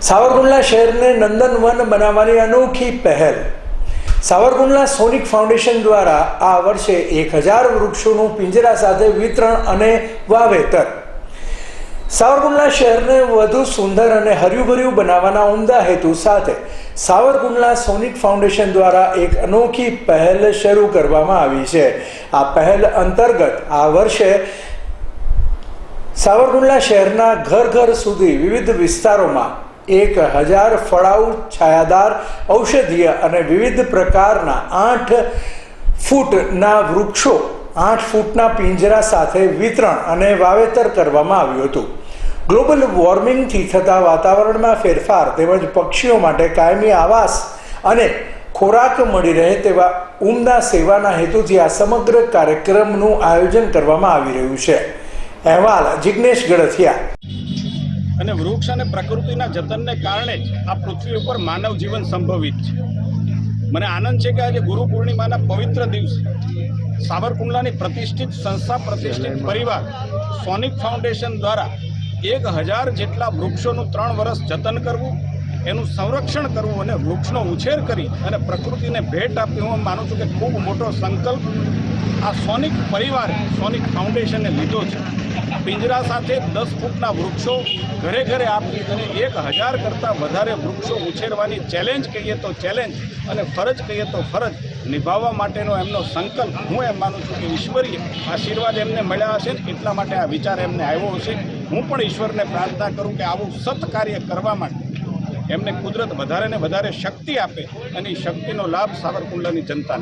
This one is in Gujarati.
સાવરકુંડલા શહેરને નંદનવન બનાવવાની અનોખી પહેલ. સાવરકુંડલા સોનિક ફાઉન્ડેશન દ્વારા આ વર્ષે એક હજાર વૃક્ષોનું પિંજરા સાથે વિતરણ અને વાવેતર. સાવરકુંડલા શહેરને વધુ સુંદર અને હર્યુભર્યું બનાવવાના ઉમદા હેતુ સાથે સાવરકુંડલા સોનિક ફાઉન્ડેશન દ્વારા એક અનોખી પહેલ શરૂ કરવામાં આવી છે. આ પહેલ અંતર્ગત આ વર્ષે સાવરકુંડલા શહેરના ઘર ઘર સુધી વિવિધ વિસ્તારોમાં એક હજાર ફળાઉ છાયાદાર ઔષધીય અને વિવિધ પ્રકારના આઠ ફૂટના વૃક્ષો, આઠ ફૂટના પિંજરા સાથે વિતરણ અને વાવેતર કરવામાં આવ્યું હતું. ગ્લોબલ વોર્મિંગથી થતા વાતાવરણમાં ફેરફાર તેમજ પક્ષીઓ માટે કાયમી આવાસ અને ખોરાક મળી રહે તેવા ઉમદા સેવાના હેતુથી આ સમગ્ર કાર્યક્રમનું આયોજન કરવામાં આવી રહ્યું છે. અહેવાલ જિજ્ઞેશ ગળથિયા અને વૃક્ષ અને પ્રકૃતિના જતનને કારણે જ આ પૃથ્વી ઉપર માનવ જીવન સંભવિત છે. મને આનંદ છે કે આજે ગુરુ પૂર્ણિમાના પવિત્ર દિવસે સાબરકુંડલાની પ્રતિષ્ઠિત સંસ્થા, પ્રતિષ્ઠિત પરિવાર સોનિક ફાઉન્ડેશન દ્વારા એક હજાર જેટલા વૃક્ષોનું ત્રણ વર્ષ જતન કરવું, એનું સંરક્ષણ કરવું અને વૃક્ષનો ઉછેર કરી અને પ્રકૃતિને ભેટ આપવી હું માનું છું કે ખૂબ મોટો સંકલ્પ આ સોનિક પરિવારે, સોનિક ફાઉન્ડેશને લીધો છે. પિંજરા સાથે દસ ફૂટના વૃક્ષો ઘરે ઘરે આપી અને એક હજાર કરતાં વધારે વૃક્ષો ઉછેરવાની ચેલેન્જ કહીએ તો ચેલેન્જ અને ફરજ કહીએ તો ફરજ નિભાવવા માટેનો એમનો સંકલ્પ હું એમ માનું છું કે ઈશ્વરીય આશીર્વાદ એમને મળ્યા હશે ને એટલા માટે આ વિચાર એમને આવ્યો હશે. હું પણ ઈશ્વરને પ્રાર્થના કરું કે આવું સત્કાર્ય કરવા માટે એમને કુદરત વધારે ને વધારે શક્તિ આપે અને શક્તિનો લાભ સાવરકુંડલાની જનતાને